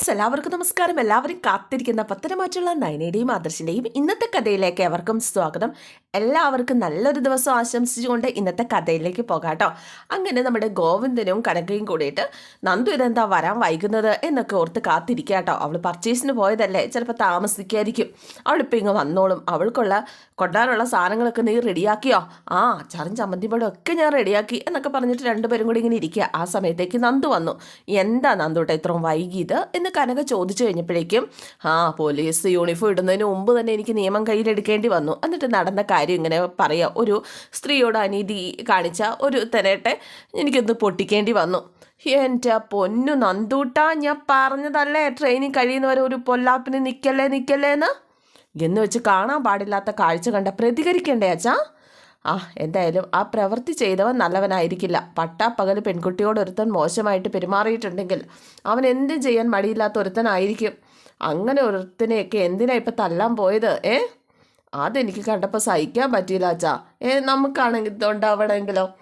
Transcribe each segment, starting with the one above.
Friends എല്ലാവർക്കും നമസ്കാരം. എല്ലാവരും കാത്തിരിക്കുന്ന പത്തനമാറ്റുള്ള നയനയുടെയും ആദർശിന്റെയും ഇന്നത്തെ കഥയിലേക്ക് എവർക്കും സ്വാഗതം. എല്ലാവർക്കും നല്ലൊരു ദിവസം ആശംസിച്ചുകൊണ്ട് ഇന്നത്തെ കഥയിലേക്ക് പോകാം കേട്ടോ. അങ്ങനെ നമ്മുടെ ഗോവിന്ദനും കനകയും കൂടിയിട്ട് നന്ദു ഇതെന്താ വരാൻ വൈകുന്നത്? എന്നൊക്കെ ഓർത്ത് കാത്തിരിക്കുക കേട്ടോ. അവൾ പർച്ചേസിന് പോയതല്ലേ ചിലപ്പോൾ താമസിക്കായിരിക്കും. അവളിപ്പോൾ ഇങ്ങ് വന്നോളും. അവൾക്കുള്ള കൊണ്ടാനുള്ള സാധനങ്ങളൊക്കെ നീ റെഡിയാക്കിയോ? ആ അച്ചാറും ചമ്മന്തിപ്പടും ഒക്കെ ഞാൻ റെഡിയാക്കി എന്നൊക്കെ പറഞ്ഞിട്ട് രണ്ടുപേരും കൂടി ഇങ്ങനെ ഇരിക്കുക. ആ സമയത്തേക്ക് നന്ദു വന്നു. എന്താ നന്ദുട്ടെ ഇത്രയും വൈകിയത്? എന്ന് കനക ചോദിച്ചു കഴിഞ്ഞപ്പോഴേക്കും ആ പോലീസ് യൂണിഫോം ഇടുന്നതിന് മുമ്പ് തന്നെ എനിക്ക് നിയമം കയ്യിലെടുക്കേണ്ടി വന്നു. എന്നിട്ട് നടന്ന ഇങ്ങനെ പറയുക ഒരു സ്ത്രീയോട് അനീതി കാണിച്ച ഒരു തെരട്ടെ എനിക്കൊന്ന് പൊട്ടിക്കേണ്ടി വന്നു. എന്റെ പൊന്നു നന്ദൂട്ടാ ഞാൻ പറഞ്ഞതല്ലേ? ട്രെയിനിൽ കഴിയുന്നവരെ ഒരു പൊല്ലാപ്പിന് നിൽക്കല്ലേ നിൽക്കല്ലേ എന്ന് എന്ന് വെച്ച് കാണാൻ പാടില്ലാത്ത കാഴ്ച കണ്ട പ്രതികരിക്കണ്ടേ അച്ഛാ? ആ എന്തായാലും ആ പ്രവൃത്തി ചെയ്തവൻ നല്ലവനായിരിക്കില്ല. പട്ടാപ്പകൽ പെൺകുട്ടിയോട് ഒരുത്തൻ മോശമായിട്ട് പെരുമാറിയിട്ടുണ്ടെങ്കിൽ അവൻ എന്തും ചെയ്യാൻ മടിയില്ലാത്ത ഒരുത്തനായിരിക്കും. അങ്ങനെ ഒരുത്തനെയൊക്കെ എന്തിനാ ഇപ്പം തല്ലാൻ പോയത് ഏ? അതെനിക്ക് കണ്ടപ്പോൾ സഹിക്കാൻ പറ്റിയില്ല അച്ഛാ. ഏ നമുക്കാണെങ്കിൽ ഇതുണ്ടാവണമെങ്കിലോ?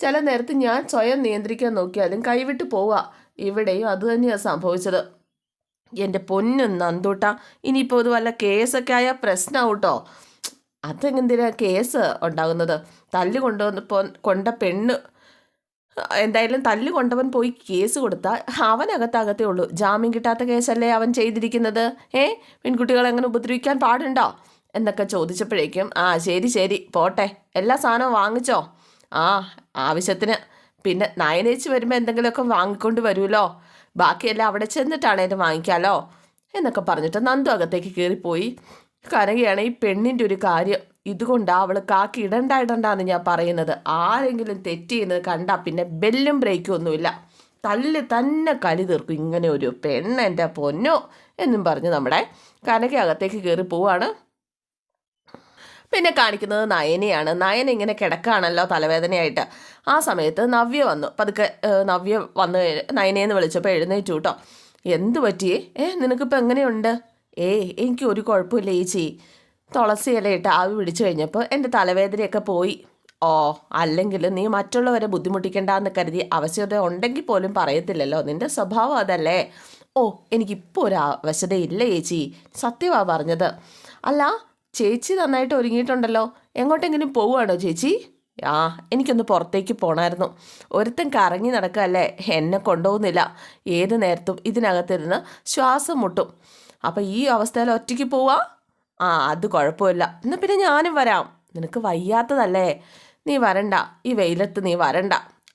ചില നേരത്ത് ഞാൻ സ്വയം നിയന്ത്രിക്കാൻ നോക്കിയാലും കൈവിട്ട് പോവുക ഇവിടെയും അതുതന്നെയാണ് സംഭവിച്ചത്. എന്റെ പൊന്നും നന്ദൂട്ട ഇനിയിപ്പോൾ ഇത് വല്ല കേസൊക്കെ ആയാൽ പ്രശ്നമാവും കേട്ടോ അതെന്തിനാ കേസ് ഉണ്ടാകുന്നത്? തല്ല് കൊണ്ടുവന്നപ്പോൾ കൊണ്ട പെണ്ണ്. എന്തായാലും തല്ല് കൊണ്ടവൻ പോയി കേസ് കൊടുത്താൽ അവനകത്തകത്തേ ഉള്ളൂ. ജാമ്യം കിട്ടാത്ത കേസല്ലേ അവൻ ചെയ്തിരിക്കുന്നത്? ഏ പെൺകുട്ടികളെ അങ്ങനെ ഉപദ്രവിക്കാൻ പാടുണ്ടോ? എന്നൊക്കെ ചോദിച്ചപ്പോഴേക്കും ആ ശരി ശരി പോട്ടെ എല്ലാ സാധനവും വാങ്ങിച്ചോ. ആ ആവശ്യത്തിന് പിന്നെ നയനേച്ച് വരുമ്പോൾ എന്തെങ്കിലുമൊക്കെ വാങ്ങിക്കൊണ്ട് വരുമല്ലോ ബാക്കിയെല്ലാം അവിടെ ചെന്നിട്ടാണേലും വാങ്ങിക്കാമല്ലോ എന്നൊക്കെ പറഞ്ഞിട്ട് നന്ദു അകത്തേക്ക് കയറിപ്പോയി. കരകയാണ് ഈ പെണ്ണിന്റെ ഒരു കാര്യം. ഇതുകൊണ്ടാണ് അവൾ കാക്കി ഇടണ്ട ഇടണ്ടെന്ന് ഞാൻ പറയുന്നത്. ആരെങ്കിലും തെറ്റ് ചെയ്യുന്നത് കണ്ടാൽ പിന്നെ ബെല്ലും ബ്രേക്കും ഒന്നുമില്ല. തല്ല് തന്നെ കളി തീർക്കും. ഇങ്ങനെ ഒരു പെണ്ണ് എന്റെ പൊന്നോ എന്നും പറഞ്ഞ് നമ്മുടെ കനകയകത്തേക്ക് കയറി പോവാണ് പിന്നെ കാണിക്കുന്നത് നയനയാണ്. നയന ഇങ്ങനെ കിടക്കാണല്ലോ തലവേദനയായിട്ട്. ആ സമയത്ത് നവ്യ വന്നു. പതുക്കെ നവ്യ വന്ന് നയനയെന്ന് വിളിച്ചപ്പോൾ എഴുന്നേറ്റു കേട്ടോ. എന്ത് പറ്റിയേ? ഏ നിനക്കിപ്പോൾ എങ്ങനെയുണ്ട്? ഏ എനിക്ക് ഒരു കുഴപ്പമില്ല ചേച്ചി. തുളസി ഇലയിട്ട് ആവി പിടിച്ചു കഴിഞ്ഞപ്പോൾ എന്റെ തലവേദനയൊക്കെ പോയി. ഓ അല്ലെങ്കിൽ നീ മറ്റുള്ളവരെ ബുദ്ധിമുട്ടിക്കേണ്ടെന്ന് കരുതി അവശ്യത ഉണ്ടെങ്കിൽ പോലും പറയത്തില്ലല്ലോ. നിന്റെ സ്വഭാവം അതല്ലേ? ഓ എനിക്കിപ്പോൾ ഒരു അവശതയില്ല ചേച്ചി. സത്യമാണ് പറഞ്ഞത്. അല്ല ചേച്ചി നന്നായിട്ട് ഒരുങ്ങിയിട്ടുണ്ടല്ലോ. എങ്ങോട്ടെങ്കിലും പോവുകയാണോ ചേച്ചി? ആ എനിക്കൊന്ന് പുറത്തേക്ക് പോകണമായിരുന്നു ഒരുത്തം കറങ്ങി നടക്കല്ലേ എന്നെ കൊണ്ടുപോകുന്നില്ല. ഏത് നേരത്തും ഇതിനകത്തിരുന്ന് ശ്വാസം മുട്ടും. അപ്പം ഈ അവസ്ഥയിൽ ഒറ്റയ്ക്ക് പോവാ? ആ അത് കുഴപ്പമില്ല. എന്നാൽ പിന്നെ ഞാനും വരാം. നിനക്ക് വയ്യാത്തതല്ലേ? നീ വരണ്ട. ഈ വെയിലത്ത് നീ വരണ്ട.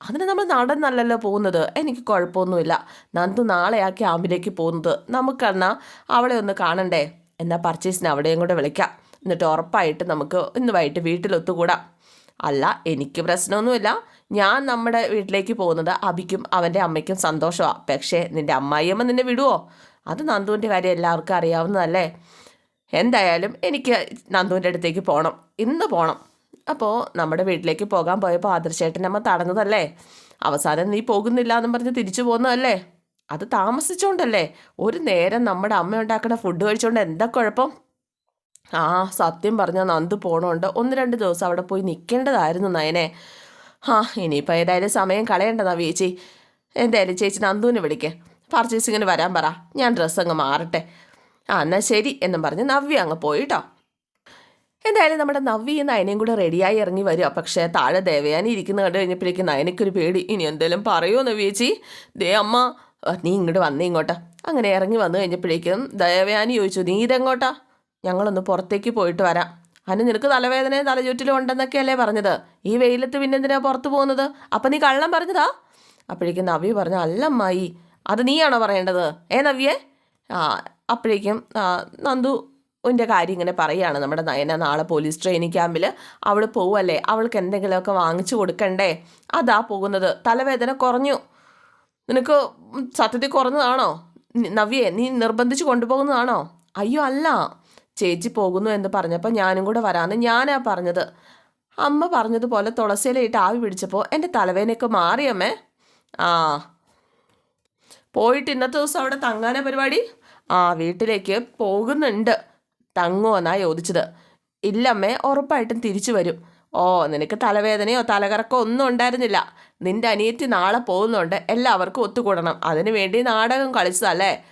അതിന് നമ്മൾ നടന്നല്ലല്ലോ പോകുന്നത്. എനിക്ക് കുഴപ്പമൊന്നുമില്ല. നന്ദു നാളെ ആ ക്യാമ്പിലേക്ക് പോകുന്നത്. നമുക്കെന്നാ അവളെ ഒന്ന് കാണണ്ടേ? എന്നാൽ പർച്ചേസിന് അവിടെയും കൂടെ വിളിക്കാം. എന്നിട്ട് ഉറപ്പായിട്ട് നമുക്ക് ഇന്ന് വൈകിട്ട് വീട്ടിലൊത്തുകൂടാം. അല്ല എനിക്ക് പ്രശ്നമൊന്നുമില്ല. ഞാൻ നമ്മുടെ വീട്ടിലേക്ക് പോകുന്നത് അബിക്കും അവന്റെ അമ്മയ്ക്കും സന്തോഷമാണ് പക്ഷേ നിന്റെ അമ്മായിയമ്മ നിന്നെ വിടുവോ? അത് നന്ദുവിന്റെ കാര്യം എല്ലാവർക്കും അറിയാവുന്നതല്ലേ? എന്തായാലും എനിക്ക് നന്ദുവിന്റെ അടുത്തേക്ക് പോകണം ഇന്ന് പോകണം അപ്പോൾ നമ്മുടെ വീട്ടിലേക്ക് പോകാൻ പോയപ്പോൾ ആദർശേട്ടൻ അമ്മ തടഞ്ഞതല്ലേ? അവസാനം നീ പോകുന്നില്ല എന്നും പറഞ്ഞ് തിരിച്ചു പോകുന്നതല്ലേ അത് താമസിച്ചുകൊണ്ടല്ലേ ഒരു നേരം നമ്മുടെ അമ്മ ഉണ്ടാക്കുന്ന ഫുഡ് കഴിച്ചുകൊണ്ട് എന്താ കുഴപ്പം? ആ സത്യം പറഞ്ഞാൽ നന്ദ് പോണോണ്ട് ഒന്ന് രണ്ട് ദിവസം അവിടെ പോയി നിൽക്കേണ്ടതായിരുന്നു നയനെ. ആ ഇനിയിപ്പോൾ ഏതായാലും സമയം കളയേണ്ടതാ ചേച്ചി എന്തായാലും ചേച്ചി നന്ദുവിനെ വിളിക്കേ. പർച്ചേസിങ്ങിന് വരാൻ പറ. ഞാൻ ഡ്രസ്സ് അങ്ങ് മാറട്ടെ. ആ എന്നാൽ ശരി എന്നും പറഞ്ഞ് നവ്യ അങ്ങ് പോയിട്ടോ. എന്തായാലും നമ്മുടെ നവ്യ നയനയും കൂടെ റെഡിയായി ഇറങ്ങി വരിക. പക്ഷേ താഴെ ദേവയാനി ഇരിക്കുന്ന കണ്ടു കഴിഞ്ഞപ്പോഴേക്കും നയനയ്ക്കൊരു പേടി. ഇനി എന്തെങ്കിലും പറയുമോ നവ്യേച്ചി ദേ അമ്മ. നീ ഇങ്ങോട്ട് വന്നേ ഇങ്ങോട്ടാ. അങ്ങനെ ഇറങ്ങി വന്നു കഴിഞ്ഞപ്പോഴേക്കും ദേവയാനി ചോദിച്ചു നീ ഇതെങ്ങോട്ടാ? ഞങ്ങളൊന്ന് പുറത്തേക്ക് പോയിട്ട് വരാം. അനു നിനക്ക് തലവേദനയും തലചുറ്റിലും ഉണ്ടെന്നൊക്കെയല്ലേ പറഞ്ഞത്? ഈ വെയിലത്ത് പിന്നെ എന്തിനാ പുറത്ത് പോകുന്നത്? അപ്പം നീ കള്ളം പറഞ്ഞതാ? അപ്പോഴേക്കും നവ്യ പറഞ്ഞു അല്ലമ്മായി അത് നീയാണോ പറയേണ്ടത്? ഏ നവ്യേ? ആ അപ്പോഴേക്കും നന്ദു ന്റെ കാര്യം ഇങ്ങനെ പറയുകയാണ് നമ്മുടെ നയന നാളെ പോലീസ് ട്രെയിനിങ് ക്യാമ്പിൽ അവൾ പോവല്ലേ? അവൾക്ക് എന്തെങ്കിലുമൊക്കെ വാങ്ങിച്ചു കൊടുക്കണ്ടേ? അതാ പോകുന്നത്. തലവേദന കുറഞ്ഞു. നിനക്ക് സത്യത്തിൽ കുറഞ്ഞതാണോ? നവ്യേ നീ നിർബന്ധിച്ച് കൊണ്ടുപോകുന്നതാണോ? അയ്യോ അല്ല. ചേച്ചി പോകുന്നു എന്ന് പറഞ്ഞപ്പോൾ ഞാനും കൂടെ വരാമെന്ന് ഞാനാ പറഞ്ഞത്. അമ്മ പറഞ്ഞതുപോലെ തുളസിയിലയിട്ട് ആവി പിടിച്ചപ്പോൾ എന്റെ തലവേനൊക്കെ മാറിയമ്മേ ആ. പോയിട്ട് ഇന്നത്തെ ദിവസം അവിടെ തങ്ങാനാ പരിപാടി? ആ വീട്ടിലേക്ക് പോകുന്നുണ്ട്. തങ്ങോ എന്നാ ചോദിച്ചത്. ഇല്ലമ്മേ ഉറപ്പായിട്ടും തിരിച്ചു വരും. ഓ നിനക്ക് തലവേദനയോ തലകറക്കോ ഒന്നും ഉണ്ടായിരുന്നില്ല. നിന്റെ അനിയത്തി നാളെ പോകുന്നുണ്ട്. എല്ലാവർക്കും ഒത്തുകൂടണം. അതിനു വേണ്ടി നാടകം കളിച്ചതല്ലേ?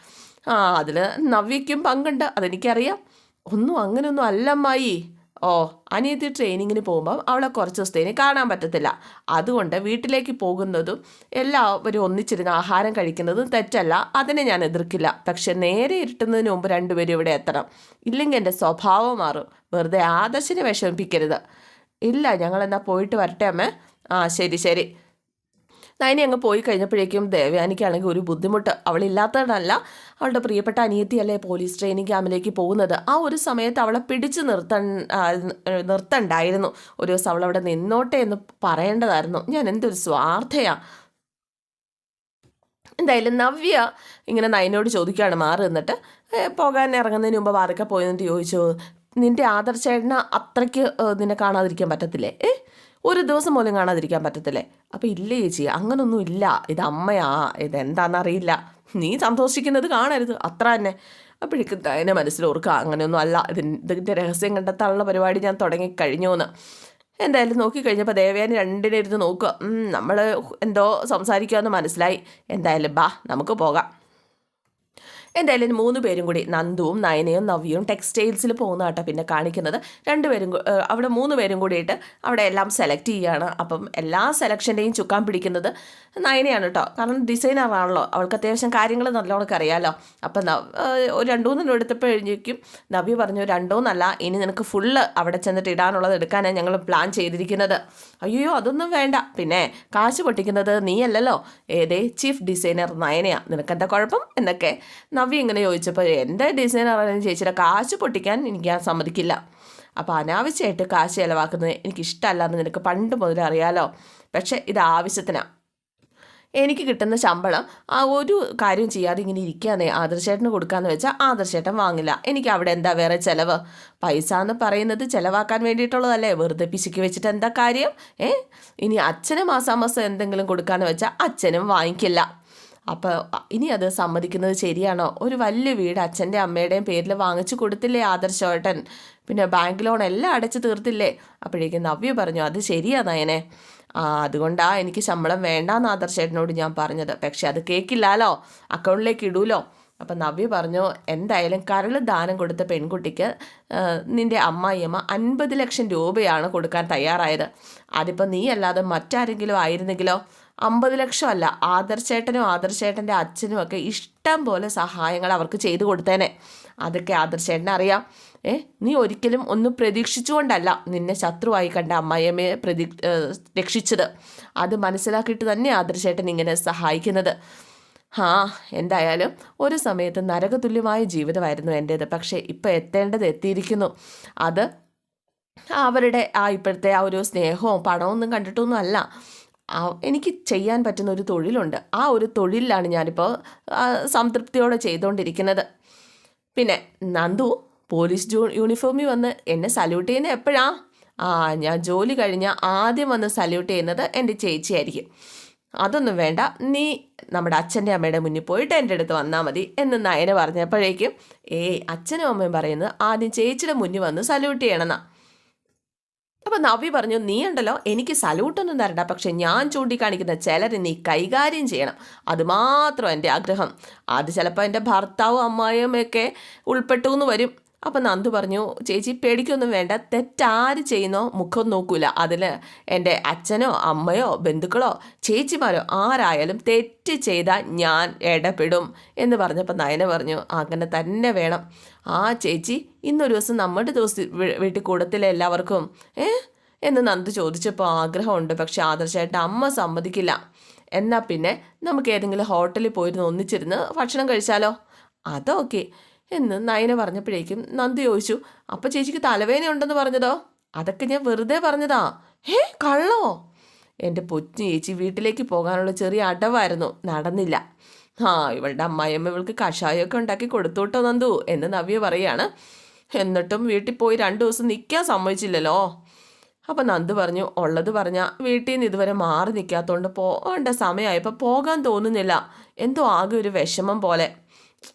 ആ അതിൽ നവ്യയ്ക്കും പങ്കുണ്ട്. അതെനിക്കറിയാം. ഒന്നും അങ്ങനെയൊന്നും അല്ലമ്മായി ഓ അനിയത്തി ട്രെയിനിങ്ങിന് പോകുമ്പം അവളെ കുറച്ച് ദിവസത്തേന് കാണാൻ പറ്റത്തില്ല. അതുകൊണ്ട് വീട്ടിലേക്ക് പോകുന്നതും എല്ലാവരും ഒന്നിച്ചിരുന്ന് ആഹാരം കഴിക്കുന്നതും തെറ്റല്ല. അതിനെ ഞാൻ എതിർക്കില്ല. പക്ഷെ നേരെ ഇരുട്ടുന്നതിന് മുമ്പ് രണ്ടുപേരും ഇവിടെ എത്തണം. ഇല്ലെങ്കിൽ എന്റെ സ്വഭാവം മാറും. വെറുതെ ആദർശിനെ വിഷമിപ്പിക്കരുത്. ഇല്ല ഞങ്ങളെന്നാൽ പോയിട്ട് വരട്ടെ അമ്മേ? ആ ശരി ശരി. നയനി അങ്ങ് പോയി കഴിഞ്ഞപ്പോഴേക്കും ദേവയാനിക്കാണെങ്കിൽ ഒരു ബുദ്ധിമുട്ട്. അവളില്ലാത്തതല്ല അവളുടെ പ്രിയപ്പെട്ട അനിയത്തിയല്ലേ പോലീസ് ട്രെയിനിങ് ക്യാമ്പിലേക്ക് പോകുന്നത്. ആ ഒരു സമയത്ത് അവളെ പിടിച്ചു നിർത്ത നിർത്തണ്ടായിരുന്നു. ഒരു ദിവസം അവളവിടെ നിന്നോട്ടെ എന്ന് പറയേണ്ടതായിരുന്നു. ഞാൻ എന്തൊരു സ്വാർത്ഥയാ. എന്തായാലും നവ്യ ഇങ്ങനെ നയനോട് ചോദിക്കുകയാണ് മാറി നിന്നിട്ട് "ഏ, പോകാൻ ഇറങ്ങുന്നതിന് മുമ്പ് വാതൊക്കെ പോയെന്നിട്ട് ചോദിച്ചു. നിന്റെ ആദർശേട്ടന് അത്രയ്ക്ക് നിന്നെ കാണാതിരിക്കാൻ പറ്റത്തില്ലേ? ഏ ഒരു ദിവസം പോലും കാണാതിരിക്കാൻ പറ്റത്തില്ലേ? അപ്പം ഇല്ലേ ചേച്ചി അങ്ങനൊന്നും ഇല്ല. ഇത് അമ്മയാ. ഇതെന്താണെന്നറിയില്ല നീ സന്തോഷിക്കുന്നത് കാണരുത്. അത്ര തന്നെ. അപ്പോഴേക്കും അതിനെ മനസ്സിലോർക്കുക. അങ്ങനെയൊന്നും അല്ല. ഇതിൻ- ഇതിന്റെ രഹസ്യം കണ്ടെത്താനുള്ള പരിപാടി ഞാൻ തുടങ്ങി കഴിഞ്ഞു എന്ന് എന്തായാലും നോക്കിക്കഴിഞ്ഞപ്പോൾ ദേവയാനി രണ്ടിനെ ഇരുന്ന് നോക്കുക. നമ്മൾ എന്തോ സംസാരിക്കുക എന്ന് മനസ്സിലായി. എന്തായാലും ബാ നമുക്ക് പോകാം. എന്തായാലും മൂന്ന് പേരും കൂടി നന്ദുവും നയനയും നവ്യയും ടെക്സ്റ്റൈൽസിൽ പോകുന്ന കേട്ടോ പിന്നെ കാണിക്കുന്നത്. രണ്ടുപേരും അവിടെ മൂന്ന് പേരും കൂടിയിട്ട് അവിടെ എല്ലാം സെലക്ട് ചെയ്യുകയാണ് അപ്പം എല്ലാ സെലക്ഷന്റെയും ചുക്കാൻ പിടിക്കുന്നത് നയനയാണ് കേട്ടോ കാരണം ഡിസൈനറാണല്ലോ അവൾക്ക് അത്യാവശ്യം കാര്യങ്ങൾ നല്ലോണം അറിയാമല്ലോ അപ്പം ഒരു രണ്ടോ മൂന്നെണ്ണം എടുത്തപ്പോഴേക്കും നവ്യ പറഞ്ഞു രണ്ടോന്നല്ല ഇനി നിനക്ക് ഫുള്ള് അവിടെ ചെന്നിട്ട് ഇടാനുള്ളത് എടുക്കാനാണ് ഞങ്ങൾ പ്ലാൻ ചെയ്തിരിക്കുന്നത്. അയ്യോ അതൊന്നും വേണ്ട. പിന്നെ കാശ് പൊട്ടിക്കുന്നത് നീയല്ലല്ലോ. ഏതേ ചീഫ് ഡിസൈനർ നയനയാ. നിനക്കെന്താ കുഴപ്പം? എന്നൊക്കെ. നവ്യ ഇങ്ങനെ ചോദിച്ചപ്പോൾ എന്റെ ഡിസൈനറാണ് ചേച്ചിയുടെ കാശ് പൊട്ടിക്കാൻ എനിക്ക് ഞാൻ സമ്മതിക്കില്ല. അപ്പോൾ അനാവശ്യമായിട്ട് കാശ് ചിലവാക്കുന്നത് എനിക്കിഷ്ടമല്ല എന്ന് നിനക്ക് പണ്ട് മുതൽ അറിയാലോ. പക്ഷേ ഇത് ആവശ്യത്തിനാണ് എനിക്ക് കിട്ടുന്ന ശമ്പളം ആ ഒരു കാര്യം ചെയ്യാതെ ഇങ്ങനെ ഇരിക്കാന്നേ. ആദർശേട്ടന് കൊടുക്കാന്ന് വെച്ചാൽ ആദർശേട്ടൻ വാങ്ങില്ല. എനിക്ക് അവിടെ എന്താ വേറെ ചിലവ്? പൈസ എന്ന് പറയുന്നത് ചിലവാക്കാൻ വേണ്ടിയിട്ടുള്ളതല്ലേ? വെറുതെ പിശുക്കി വെച്ചിട്ട് എന്താ കാര്യം? ഏ? ഇനി അച്ഛന് മാസാമാസം എന്തെങ്കിലും കൊടുക്കാന്ന് വെച്ചാൽ അച്ഛനും വാങ്ങിക്കില്ല. അപ്പോൾ ഇനി അത് സമ്മതിക്കുന്നത് ശരിയാണോ? ഒരു വലിയ വീട് അച്ഛന്റെ അമ്മയുടെയും പേരിൽ വാങ്ങിച്ചു കൊടുത്തില്ലേ ആദർശോട്ടൻ പിന്നെ ബാങ്ക് ലോൺ എല്ലാം അടച്ചു തീർത്തില്ലേ? അപ്പോഴേക്കും നവ്യ പറഞ്ഞു അത് ശരിയാ നയനെ. ആ അതുകൊണ്ടാ എനിക്ക് ശമ്പളം വേണ്ടാന്ന് ആദർശേട്ടനോട് ഞാൻ പറഞ്ഞത്. പക്ഷെ അത് കേൾക്കില്ലാലോ അക്കൗണ്ടിലേക്ക് ഇടൂലോ? അപ്പം നവ്യ പറഞ്ഞു എന്തായാലും കരൾ ദാനം കൊടുത്ത പെൺകുട്ടിക്ക് നിന്റെ അമ്മായിയമ്മ അൻപത് ലക്ഷം രൂപയാണ് കൊടുക്കാൻ തയ്യാറായത്. അതിപ്പോൾ നീ അല്ലാതെ മറ്റാരെങ്കിലും ആയിരുന്നെങ്കിലോ? അമ്പത് ലക്ഷം അല്ല ആദർശേട്ടനും ആദർശേട്ടന്റെ അച്ഛനും ഒക്കെ ഇഷ്ടം പോലെ സഹായങ്ങൾ അവർക്ക് ചെയ്തു കൊടുത്തേനെ. അതൊക്കെ ആദർശേട്ടനെ അറിയാം. ഏ നീ ഒരിക്കലും ഒന്നും പ്രതീക്ഷിച്ചുകൊണ്ടല്ല നിന്നെ ശത്രുവായി കണ്ട അമ്മായിയമ്മയെ പ്രതി രക്ഷിച്ചത്. അത് മനസ്സിലാക്കിയിട്ട് തന്നെ ആദർശേട്ടൻ ഇങ്ങനെ സഹായിക്കുന്നത്. ആ എന്തായാലും ഒരു സമയത്ത് നരകതുല്യമായ ജീവിതമായിരുന്നു എന്റേത്. പക്ഷേ ഇപ്പോൾ എത്തേണ്ടത് എത്തിയിരിക്കുന്നു. അത് അവരുടെ ആ ഇപ്പോഴത്തെ ആ ഒരു സ്നേഹവും പണമൊന്നും കണ്ടിട്ടൊന്നും അല്ല. എനിക്ക് ചെയ്യാൻ പറ്റുന്ന ഒരു തൊഴിലുണ്ട്. ആ ഒരു തൊഴിലാണ് ഞാനിപ്പോൾ സംതൃപ്തിയോടെ ചെയ്തുകൊണ്ടിരിക്കുന്നത് പിന്നെ നന്ദു പോലീസ് യൂണിഫോമിൽ വന്ന് എന്നെ സല്യൂട്ട് ചെയ്യുന്നത് എപ്പോഴാ? ആ ഞാൻ ജോലി കഴിഞ്ഞ ആദ്യം വന്ന് സല്യൂട്ട് ചെയ്യുന്നത് എന്റെ ചേച്ചിയായിരിക്കും. അതൊന്നും വേണ്ട. നീ നമ്മുടെ അച്ഛന്റെ അമ്മയുടെ മുന്നിൽ പോയിട്ട് എന്റെ അടുത്ത് വന്നാൽ മതി എന്ന് നയന പറഞ്ഞപ്പോഴേക്കും ഏയ് അച്ഛനും അമ്മയും പറയുന്നത് ആദ്യം ചേച്ചിയുടെ മുന്നിൽ വന്ന് സല്യൂട്ട് ചെയ്യണമെന്നാ അപ്പൊ നവ്യ പറഞ്ഞു നീ ഉണ്ടല്ലോ എനിക്ക് സല്യൂട്ടൊന്നും തരണ്ട. പക്ഷെ ഞാൻ ചൂണ്ടിക്കാണിക്കുന്ന ചിലരെ നീ കൈകാര്യം ചെയ്യണം. അതുമാത്രം എന്റെ ആഗ്രഹം. അത് ചിലപ്പോൾ എന്റെ ഭർത്താവും അമ്മായിയും ഒക്കെ ഉൾപ്പെട്ടു എന്ന് വരും. അപ്പം നന്ദു പറഞ്ഞു ചേച്ചി പേടിക്കൊന്നും വേണ്ട. തെറ്റാര് ചെയ്യുന്നോ മുഖം നോക്കൂല. അതിൽ എന്റെ അച്ഛനോ അമ്മയോ ബന്ധുക്കളോ ചേച്ചിമാരോ ആരായാലും തെറ്റ് ചെയ്താൽ ഞാൻ ഇടപെടും എന്ന് പറഞ്ഞപ്പോൾ നയന പറഞ്ഞു അങ്ങനെ തന്നെ വേണം. ആ ചേച്ചി ഇന്നൊരു ദിവസം നമ്മുടെ ദിവസം വീട്ടിൽ കൂടത്തില്ല എല്ലാവർക്കും ഏ? എന്ന് നന്ദു ചോദിച്ചപ്പോൾ ആഗ്രഹമുണ്ട് പക്ഷേ ആദർശമായിട്ട് അമ്മ സമ്മതിക്കില്ല. എന്നാൽ പിന്നെ നമുക്ക് ഏതെങ്കിലും ഹോട്ടലിൽ പോയിരുന്ന് ഒന്നിച്ചിരുന്ന് ഭക്ഷണം കഴിച്ചാലോ? അതൊക്കെ. എന്ന് നയന പറഞ്ഞപ്പോഴേക്കും നന്ദു ചോദിച്ചു അപ്പം ചേച്ചിക്ക് തലവേദന ഉണ്ടെന്ന് പറഞ്ഞതോ? അതൊക്കെ ഞാൻ വെറുതെ പറഞ്ഞതാ. ഏ കള്ളോ? എന്റെ പൊറ്റു ചേച്ചി വീട്ടിലേക്ക് പോകാനുള്ള ചെറിയ അടവായിരുന്നു നടന്നില്ല. ആ ഇവളുടെ അമ്മായിയമ്മ ഇവൾക്ക് കഷായമൊക്കെ ഉണ്ടാക്കി കൊടുത്തോട്ടോ നന്ദു എന്ന് നവ്യ പറയാണ്. എന്നിട്ടും വീട്ടിൽ പോയി രണ്ട് ദിവസം നിൽക്കാൻ സമ്മതിച്ചില്ലല്ലോ? അപ്പം നന്ദു പറഞ്ഞു ഉള്ളത് പറഞ്ഞാൽ വീട്ടിൽ നിന്ന് ഇതുവരെ മാറി നിൽക്കാത്തതുകൊണ്ട് പോകേണ്ട സമയമായപ്പോൾ പോകാൻ തോന്നുന്നില്ല. എന്തോ ആകെ ഒരു വിഷമം പോലെ.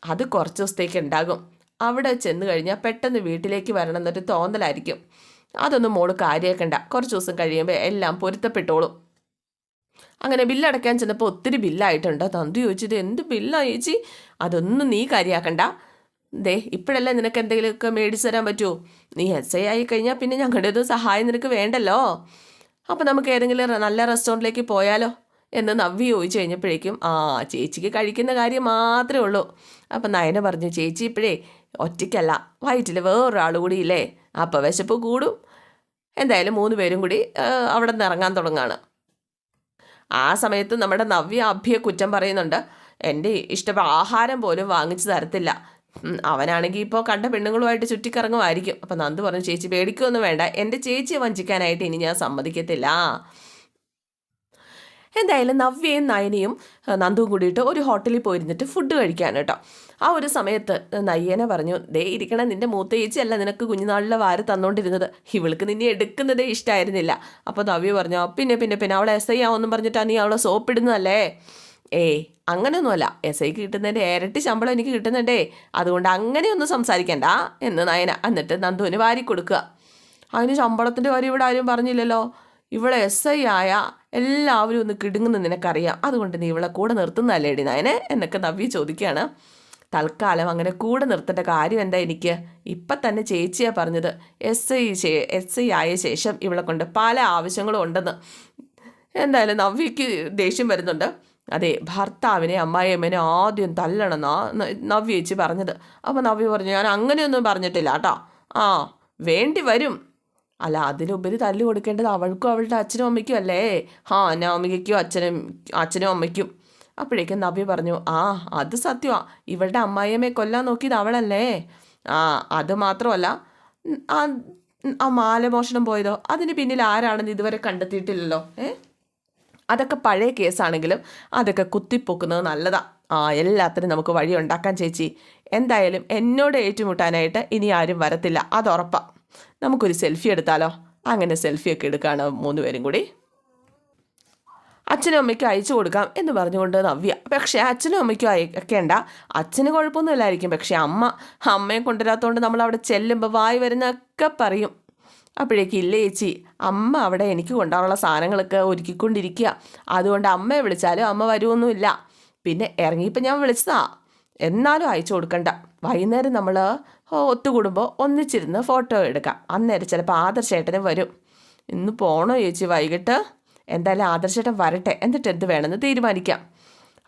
അത് കുറച്ച് ദിവസത്തേക്ക് ഉണ്ടാകും. അവിടെ ചെന്ന് കഴിഞ്ഞാൽ പെട്ടെന്ന് വീട്ടിലേക്ക് വരണം എന്നൊരു തോന്നലായിരിക്കും. അതൊന്നും മോൾ കാര്യമാക്കണ്ട കുറച്ച് ദിവസം കഴിയുമ്പോൾ എല്ലാം പൊരുത്തപ്പെട്ടോളും. അങ്ങനെ ബില്ലടയ്ക്കാൻ ചെന്നപ്പോൾ ഒത്തിരി ബില്ലായിട്ടുണ്ട് തന്തു ചോദിച്ചത് എന്ത് ബില്ലാ ചേച്ചി? അതൊന്നും നീ കാര്യമാക്കണ്ട. ദേ ഇപ്പോഴല്ലേ നിനക്ക് എന്തെങ്കിലുമൊക്കെ മേടിച്ചു തരാൻ പറ്റുമോ നീ എസ് ഐ ആയി കഴിഞ്ഞാൽ പിന്നെ ഞങ്ങളുടെ ഒരു സഹായം നിനക്ക് വേണ്ടല്ലോ. അപ്പോൾ നമുക്ക് ഏതെങ്കിലും നല്ല റെസ്റ്റോറന്റിലേക്ക് പോയാലോ? എന്ന് നവ്വി ചോദിച്ചു കഴിഞ്ഞപ്പോഴേക്കും ആ ചേച്ചിക്ക് കഴിക്കുന്ന കാര്യം മാത്രമേ ഉള്ളൂ. അപ്പം നയന പറഞ്ഞു ചേച്ചി ഇപ്പോഴേ ഒറ്റയ്ക്കല്ല വയറ്റിൽ വേറൊരാൾ കൂടി ഇല്ലേ അപ്പോൾ വിശപ്പ് കൂടും. എന്തായാലും മൂന്ന് പേരും കൂടി അവിടെ നിന്ന് ഇറങ്ങാൻ തുടങ്ങാണ്. ആ സമയത്ത് നമ്മുടെ നവ്യ അഭിയെ കുറ്റം പറയുന്നുണ്ട്. എന്റെ ഇഷ്ടപ്പെട്ട ആഹാരം പോലും വാങ്ങിച്ചു തരത്തില്ല. അവനാണെങ്കിൽ ഇപ്പോൾ കണ്ട പെണ്ണുങ്ങളുമായിട്ട് ചുറ്റിക്കറങ്ങുമായിരിക്കും. അപ്പം നന്ദു പറഞ്ഞു ചേച്ചി പേടിക്കൊന്നും വേണ്ട. എന്റെ ചേച്ചിയെ വഞ്ചിക്കാനായിട്ട് ഇനി ഞാൻ സമ്മതിക്കത്തില്ല. എന്തായാലും നവ്യയും നയനയും നന്ദുവും കൂടിയിട്ട് ഒരു ഹോട്ടലിൽ പോയിരുന്നിട്ട് ഫുഡ് കഴിക്കാൻ കേട്ടോ. ആ ഒരു സമയത്ത് നയ്യനെ പറഞ്ഞു ദേ ഇരിക്കണ നിന്റെ മൂത്ത ചേച്ചിയല്ല നിനക്ക് കുഞ്ഞുനാളിലെ വാര് തന്നുകൊണ്ടിരുന്നത് ഇവൾക്ക് നിന്നെ എടുക്കുന്നതേ ഇഷ്ടമായിരുന്നില്ല അപ്പോൾ നവ്യ പറഞ്ഞു പിന്നെ പിന്നെ പിന്നെ അവളെ എസ് ഐ ആവെന്നും പറഞ്ഞിട്ടാണ് നീ അവളെ സോപ്പിടുന്നതല്ലേ ഏയ് അങ്ങനെയൊന്നുമല്ല. എസ് ഐക്ക് കിട്ടുന്നതിന്റെ ഇരട്ടി ശമ്പളം എനിക്ക് കിട്ടുന്നുണ്ടേ. അതുകൊണ്ട് അങ്ങനെയൊന്നും സംസാരിക്കണ്ട എന്ന് നയന. എന്നിട്ട് നന്ദുവിന് വാരി കൊടുക്കുക. അതിന് ശമ്പളത്തിന്റെ കാര്യം ഇവിടെ ആരും പറഞ്ഞില്ലല്ലോ. ഇവളെ എസ് ഐ ആയ എല്ലാവരും ഒന്ന് കിടുങ്ങുന്ന നിനക്കറിയാം. അതുകൊണ്ട് നീ ഇവളെ കൂടെ നിർത്തുന്നതല്ലേ എടി നയനെ? എന്നൊക്കെ നവ്യ ചോദിക്കുകയാണ്. തൽക്കാലം അങ്ങനെ കൂടെ നിർത്തേണ്ട കാര്യം എന്താ എനിക്ക്? ഇപ്പം തന്നെ ചേച്ചിയാണ് പറഞ്ഞത്. എസ് ഐ എസ് ഐ ആയ ശേഷം ഇവളെ കൊണ്ട് പല ആവശ്യങ്ങളും ഉണ്ടെന്ന്. എന്തായാലും നവ്യക്ക് ദേഷ്യം വരുന്നുണ്ട്. അതെ ഭർത്താവിനെ അമ്മായിയമ്മേനെ ആദ്യം തല്ലണമെന്നാ ന- നവ്യ ചേച്ചി പറഞ്ഞത്. അപ്പോൾ നവ്യ പറഞ്ഞു ഞാൻ അങ്ങനെയൊന്നും പറഞ്ഞിട്ടില്ല കേട്ടോ. ആ വേണ്ടി വരും. അല്ല അതിലുപരി തല്ലു കൊടുക്കേണ്ടത് അവൾക്കും അവളുടെ അച്ഛനും അമ്മയ്ക്കും അല്ലേ? ആ നവമികയ്ക്കും അച്ഛനും അച്ഛനും അമ്മയ്ക്കും. അപ്പോഴേക്കും നബി പറഞ്ഞു ആ അത് സത്യമാ ഇവളുടെ അമ്മായിയമ്മയെ കൊല്ലാൻ നോക്കിയത് അവളല്ലേ? ആ അത് മാത്രമല്ല ആ മാലമോഷണം പോയതോ? അതിന് പിന്നിൽ ആരാണെന്ന് ഇതുവരെ കണ്ടെത്തിയിട്ടില്ലല്ലോ ഏ? അതൊക്കെ പഴയ കേസാണെങ്കിലും അതൊക്കെ കുത്തിപ്പൊക്കുന്നത് നല്ലതാ. ആ എല്ലാത്തിനും നമുക്ക് വഴി ഉണ്ടാക്കാൻ ചേച്ചി. എന്തായാലും എന്നോട് ഏറ്റുമുട്ടാനായിട്ട് ഇനി ആരും വരത്തില്ല. അത് ഉറപ്പാ. നമുക്കൊരു സെൽഫി എടുത്താലോ? അങ്ങനെ സെൽഫിയൊക്കെ എടുക്കുകയാണ് മൂന്ന് പേരും കൂടി. അച്ഛനും അമ്മയ്ക്കും അയച്ചു കൊടുക്കാം എന്ന് പറഞ്ഞുകൊണ്ട് നവ്യ. പക്ഷേ അച്ഛനും അമ്മയ്ക്കും അയക്കേണ്ട. അച്ഛന് കുഴപ്പമൊന്നുമില്ലായിരിക്കും. പക്ഷേ അമ്മ അമ്മയെ കൊണ്ടുവരാത്തതുകൊണ്ട് നമ്മൾ അവിടെ ചെല്ലുമ്പോൾ വായി വരുന്നൊക്കെ പറയും. അപ്പോഴേക്ക് ഇല്ല ചേച്ചി അമ്മ അവിടെ എനിക്ക് കൊണ്ടുപോകാനുള്ള സാധനങ്ങളൊക്കെ ഒരുക്കിക്കൊണ്ടിരിക്കുക. അതുകൊണ്ട് അമ്മയെ വിളിച്ചാലും അമ്മ വരുമൊന്നുമില്ല പിന്നെ ഇറങ്ങിയപ്പോൾ ഞാൻ വിളിച്ചതാ. എന്നാലും അയച്ചു കൊടുക്കണ്ട. വൈകുന്നേരം നമ്മൾ ഒത്തുകൂടുമ്പോൾ ഒന്നിച്ചിരുന്ന് ഫോട്ടോ എടുക്കാം. അന്നേരം ചിലപ്പോൾ ആദർശേട്ടനും വരും. ഇന്ന് പോണോ ചേച്ചി വൈകിട്ട്? എന്തായാലും ആദർശേട്ടൻ വരട്ടെ. എന്നിട്ട് എന്ത് വേണമെന്ന് തീരുമാനിക്കാം.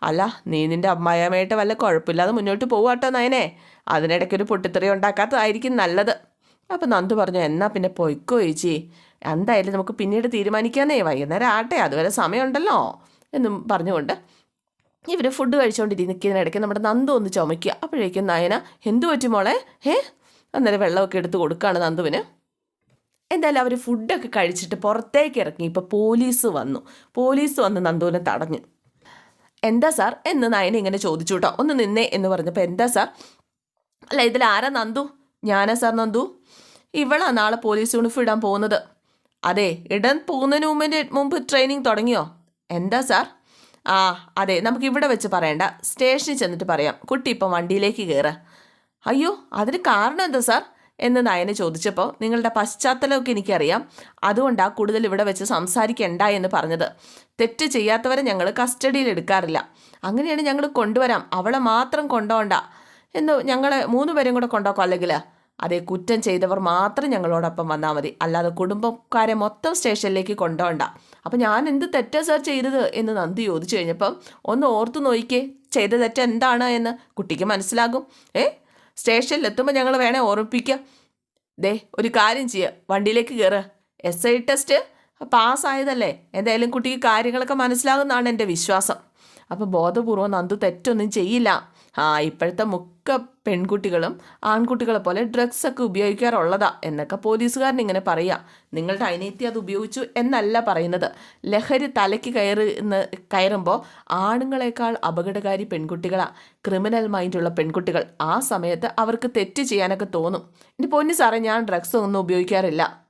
അല്ല നീ നിന്റെ അമ്മായിയമ്മയായിട്ട് വല്ല കുഴപ്പമില്ലാതെ മുന്നോട്ട് പോവാട്ടോ നയനെ. അതിനിടയ്ക്കൊരു പൊട്ടിത്തെറി ഉണ്ടാക്കാത്തതായിരിക്കും നല്ലത്. അപ്പം നന്ദു പറഞ്ഞു എന്നാൽ പിന്നെ പൊയ്ക്കോ ചേച്ചി. എന്തായാലും നമുക്ക് പിന്നീട് തീരുമാനിക്കാന്നേ. വൈകുന്നേരം ആട്ടെ അതുവരെ സമയമുണ്ടല്ലോ. എന്നും പറഞ്ഞുകൊണ്ട് ഇവർ ഫുഡ് കഴിച്ചുകൊണ്ടിരിക്കുന്നതിനിടയ്ക്ക് നമ്മുടെ നന്ദു ഒന്ന് ചുമയ്ക്കുക അപ്പോഴേക്കും നയന എന്തു പറ്റി മോളെ? ഏ അന്നേരം വെള്ളമൊക്കെ എടുത്ത് കൊടുക്കുകയാണ് നന്ദുവിന്. എന്തായാലും അവർ ഫുഡൊക്കെ കഴിച്ചിട്ട് പുറത്തേക്ക് ഇറങ്ങി. ഇപ്പോൾ പോലീസ് വന്നു. പോലീസ് വന്ന് നന്ദുവിനെ തടഞ്ഞു. എന്താ സാർ? എന്ന് നയന ഇങ്ങനെ ചോദിച്ചു കേട്ടോ. ഒന്ന് നിന്നേ എന്ന് പറഞ്ഞപ്പോൾ എന്താ സാർ? അല്ല ഇതിൽ ആരാ നന്ദു? ഞാനാ സാർ നന്ദു. ഇവളാ നാളെ പോലീസ് യൂണിഫോം ഇടാൻ പോകുന്നത്. അതെ ഇടാൻ പോകുന്നതിന് മുമ്പ് മുമ്പ് ട്രെയിനിങ് തുടങ്ങിയോ? എന്താ സാർ? ആ അതെ നമുക്ക് ഇവിടെ വെച്ച് പറയണ്ട. സ്റ്റേഷനിൽ ചെന്നിട്ട് പറയാം. കുട്ടി ഇപ്പം വണ്ടിയിലേക്ക് കയറുക അയ്യോ അതിന് കാരണം എന്താ സാർ? എന്ന് നയന ചോദിച്ചപ്പോൾ നിങ്ങളുടെ പശ്ചാത്തലമൊക്കെ എനിക്കറിയാം. അതുകൊണ്ടാണ് കൂടുതൽ ഇവിടെ വെച്ച് സംസാരിക്കണ്ട എന്ന് പറഞ്ഞത്. തെറ്റ് ചെയ്യാത്തവരെ ഞങ്ങൾ കസ്റ്റഡിയിൽ എടുക്കാറില്ല. അങ്ങനെയാണ് ഞങ്ങൾ കൊണ്ടുവരാം. അവളെ മാത്രം കൊണ്ടുപോകണ്ട എന്ന് ഞങ്ങളെ മൂന്ന് പേരും കൂടെ കൊണ്ടുപോക്കാം അല്ലെങ്കിൽ? അതേ കുറ്റം ചെയ്തവർ മാത്രം ഞങ്ങളോടൊപ്പം വന്നാൽ മതി. അല്ലാതെ കുടുംബക്കാരെ മൊത്തം സ്റ്റേഷനിലേക്ക് കൊണ്ടുപോകണ്ട. അപ്പം ഞാൻ എന്ത് തെറ്റാ സാർ ചെയ്തത് എന്ന് നന്ദി ചോദിച്ചു കഴിഞ്ഞപ്പം ഒന്ന് ഓർത്തു നോക്കിക്കേ ചെയ്ത തെറ്റ് എന്താണ് എന്ന് കുട്ടിക്ക് മനസ്സിലാകും. ഏ? സ്റ്റേഷനിൽ എത്തുമ്പോൾ ഞങ്ങൾ വേണേ ഓർമ്മിപ്പിക്കുക ദേ ഒരു കാര്യം ചെയ്യുക വണ്ടിയിലേക്ക് കയറുക എസ് ഐ ടെസ്റ്റ് പാസ്സായതല്ലേ? എന്തായാലും കുട്ടിക്ക് കാര്യങ്ങളൊക്കെ മനസ്സിലാകുന്നതാണ് എന്റെ വിശ്വാസം. അപ്പോൾ ബോധപൂർവം നന്ദു തെറ്റൊന്നും ചെയ്യില്ല. ആ ഇപ്പോഴത്തെ മുക്ക പെൺകുട്ടികളും ആൺകുട്ടികളെ പോലെ ഡ്രഗ്സ് ഒക്കെ ഉപയോഗിക്കാറുള്ളതാ എന്നൊക്കെ പോലീസുകാരൻ ഇങ്ങനെ പറയാ. നിങ്ങളുടെ അനിയത്തി അത് ഉപയോഗിച്ചു എന്നല്ല പറയുന്നത്. ലഹരി തലയ്ക്ക് കയറി കയറുമ്പോൾ ആണുങ്ങളെക്കാൾ അപകടകാരി പെൺകുട്ടികളാ. ക്രിമിനൽ മൈൻഡുള്ള പെൺകുട്ടികൾ. ആ സമയത്ത് അവർക്ക് തെറ്റ് ചെയ്യാനൊക്കെ തോന്നും. എന്റെ പൊന്നു സാറേ ഞാൻ ഡ്രഗ്സ് ഒന്നും ഉപയോഗിക്കാറില്ല.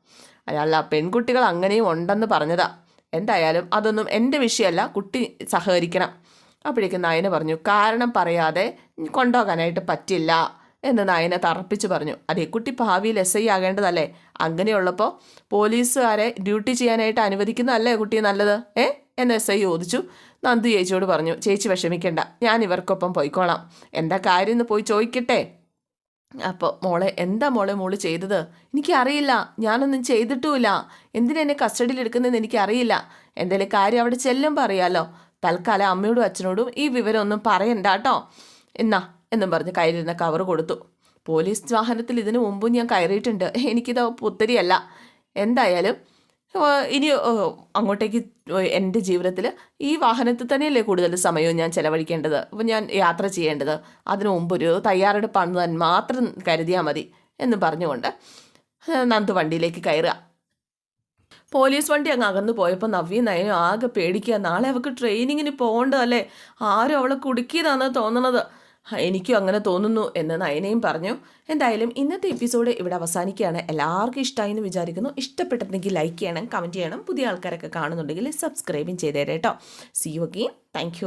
അല്ല പെൺകുട്ടികൾ അങ്ങനെയും ഉണ്ടെന്ന് പറഞ്ഞതാ. എന്തായാലും അതൊന്നും എന്റെ വിഷയമല്ല കുട്ടി സഹകരിക്കണം. അപ്പോഴേക്കും നയന പറഞ്ഞു കാരണം പറയാതെ കൊണ്ടുപോകാനായിട്ട് പറ്റില്ല എന്ന് നയന തറപ്പിച്ച് പറഞ്ഞു. അതേ കുട്ടി ഭാവിയിൽ എസ് ഐ ആകേണ്ടതല്ലേ? അങ്ങനെയുള്ളപ്പോൾ പോലീസുകാരെ ഡ്യൂട്ടി ചെയ്യാനായിട്ട് അനുവദിക്കുന്നതല്ലേ കുട്ടി നല്ലത്? ഏ? എന്ന് എസ് ഐ ചോദിച്ചു. നന്ദു ചേച്ചിയോട് പറഞ്ഞു ചേച്ചി വിഷമിക്കണ്ട ഞാൻ ഇവർക്കൊപ്പം പോയിക്കോളാം. എന്താ കാര്യം എന്ന് പോയി ചോദിക്കട്ടെ? അപ്പോൾ മോളെ എന്താ മോളെ മോൾ ചെയ്തത്? എനിക്കറിയില്ല ഞാനൊന്നും ചെയ്തിട്ടുമില്ല. എന്തിനാ എന്നെ കസ്റ്റഡിയിൽ എടുക്കുന്നതെന്ന് എനിക്കറിയില്ല. എന്തെങ്കിലും കാര്യം അവിടെ ചെല്ലുമ്പോൾ അറിയാലോ. തൽക്കാലം അമ്മയോടും അച്ഛനോടും ഈ വിവരമൊന്നും പറയണ്ട കേട്ടോ. എന്നാ എന്നും പറഞ്ഞ് കയ്യിലിരുന്ന കവർ കൊടുത്തു. പോലീസ് വാഹനത്തിൽ ഇതിനു മുമ്പും ഞാൻ കയറിയിട്ടുണ്ട്. എനിക്കിത് പുത്തരിയല്ല. എന്തായാലും ഇനി അങ്ങോട്ടേക്ക് എന്റെ ജീവിതത്തിൽ ഈ വാഹനത്തിൽ തന്നെയല്ലേ കൂടുതൽ സമയവും ഞാൻ ചിലവഴിക്കേണ്ടത്? അപ്പോൾ ഞാൻ യാത്ര ചെയ്യേണ്ടത്. അതിനു മുമ്പ് ഒരു തയ്യാറെടുപ്പാണ് താൻ മാത്രം കരുതിയാൽ മതി എന്ന് പറഞ്ഞുകൊണ്ട് നന്ദു വണ്ടിയിലേക്ക് കയറുക. പോലീസ് വണ്ടി അങ്ങ് അകന്നു പോയപ്പോൾ നവ്യ നയനും ആകെ പേടിക്കുക. നാളെ അവൾക്ക് ട്രെയിനിങ്ങിന് പോകേണ്ടതല്ലേ ആരും അവളെ കുടുക്കിയതാണെന്ന് തോന്നണത്. എനിക്കും അങ്ങനെ തോന്നുന്നു എന്ന് നയനയും പറഞ്ഞു. എന്തായാലും ഇന്നത്തെ എപ്പിസോഡ് ഇവിടെ അവസാനിക്കുകയാണ്. എല്ലാവർക്കും ഇഷ്ടമായി എന്ന് വിചാരിക്കുന്നു. ഇഷ്ടപ്പെട്ടിട്ടുണ്ടെങ്കിൽ ലൈക്ക് ചെയ്യണം കമന്റ് ചെയ്യണം. പുതിയ ആൾക്കാരൊക്കെ കാണുന്നുണ്ടെങ്കിൽ സബ്സ്ക്രൈബും ചെയ്തേരെ കേട്ടോ സി യു അഗെയിൻ താങ്ക്